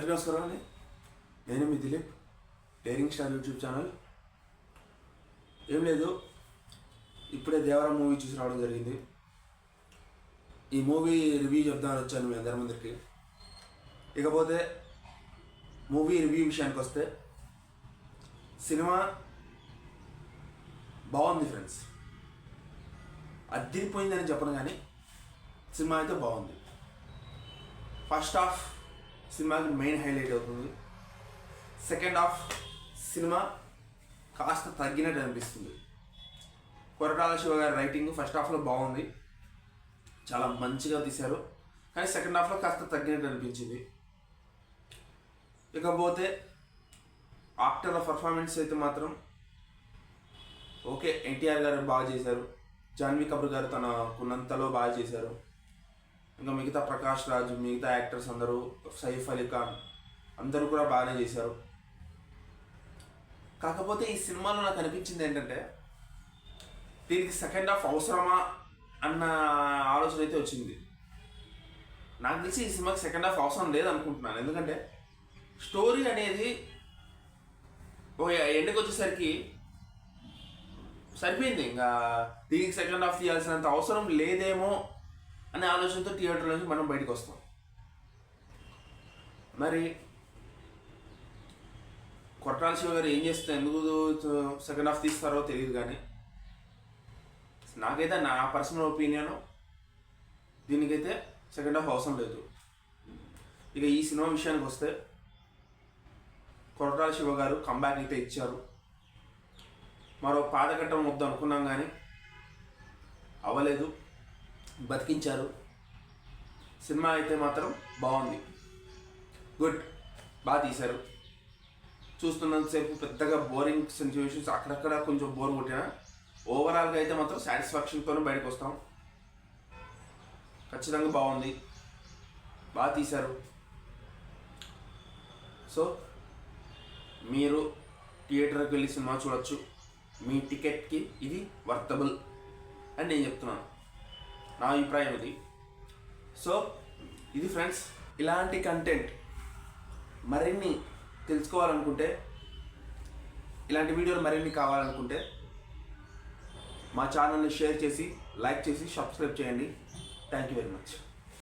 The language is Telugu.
అందరికీ నమస్కారం అండి? నేను మీ Dilip daring star YouTube channel. ఏం లేదు. ఇప్పుడే దేవరా మూవీ చూసి రావడం జరిగింది. ఈ మూవీ రివ్యూ చెప్దామని వచ్చాను మీ అందరి ముందరికి. ఇకపోతే మూవీ రివ్యూ విషయానికి వస్తే సినిమా బాగుంది ఫ్రెండ్స్. అద్దరిపోయిందని చెప్పను కానీ సినిమా అయితే బాగుంది. ఫస్ట్ హాఫ్ సినిమాకి మెయిన్ హైలైట్ అవుతుంది. సెకండ్ హాఫ్ సినిమా కాస్త తగ్గినట్టు అనిపిస్తుంది. కొరటాల శివ గారి రైటింగ్ ఫస్ట్ హాఫ్లో బాగుంది. చాలా మంచిగా తీశారు. కానీ సెకండ్ హాఫ్లో కాస్త తగ్గినట్టు అనిపించింది. ఇకపోతే ఆక్టర్ల పర్ఫార్మెన్స్ అయితే మాత్రం ఓకే ఎన్టీఆర్ గారు బాగా చేశారు. జాన్వీ కపూర్ గారు తనకున్నంతలో బాగా చేశారు. ఇంకా మిగతా ప్రకాష్ రాజ్ మిగతా యాక్టర్స్ అందరూ సైఫ్ అలీ ఖాన్ అందరూ కూడా బాగానే చేశారు. కాకపోతే ఈ సినిమాలో నాకు అనిపించింది ఏంటంటే దీనికి సెకండ్ హాఫ్ అవసరమా అన్న ఆలోచన అయితే వచ్చింది. నాకు తెలిసి ఈ సినిమాకి సెకండ్ హాఫ్ అవసరం లేదనుకుంటున్నాను. ఎందుకంటే స్టోరీ అనేది ఓ వచ్చేసరికి సరిపోయింది. ఇంకా దీనికి సెకండ్ హాఫ్ తీయాల్సినంత అవసరం లేదేమో అనే ఆలోచనతో థియేటర్ నుంచి మనం బయటకు వస్తాం. మరి కొట్రాల శివ గారు ఏం చేస్తే ఎందుకు సెకండ్ హాఫ్ తీస్తారో తెలియదు కానీ నాకైతే నా పర్సనల్ ఒపీనియన్ దీనికైతే సెకండ్ హాఫ్ అవసరం లేదు. ఇక ఈ సినిమా విషయానికి వస్తే కొరటాల శివ గారు కంబ్యాక్ అయితే ఇచ్చారు. మరో పాదకట్టం వద్దు అనుకున్నాం కానీ అవ్వలేదు బతికించారు. సినిమా అయితే మాత్రం బాగుంది. గుడ్. బాగా తీశారు. చూస్తున్నంతసేపు పెద్దగా బోరింగ్ సిచ్యువేషన్స్ అక్కడక్కడ కొంచెం బోర్ కొట్టినా ఓవరాల్గా అయితే మాత్రం సాటిస్ఫాక్షన్తోనే బయటకు వస్తాం. ఖచ్చితంగా బాగుంది. బాగా తీశారు. సో మీరు థియేటర్కి వెళ్ళి సినిమా చూడొచ్చు. మీ టికెట్కి ఇది వర్తబుల్ అని నేను చెప్తున్నాను. నా అభిప్రాయం ఇది. సో ఇది ఫ్రెండ్స్ ఇలాంటి కంటెంట్ మరిన్ని తెలుసుకోవాలనుకుంటే ఇలాంటి వీడియోలు మరిన్ని కావాలనుకుంటే మా ఛానల్ని షేర్ చేసి లైక్ చేసి సబ్స్క్రైబ్ చేయండి. Thank you very much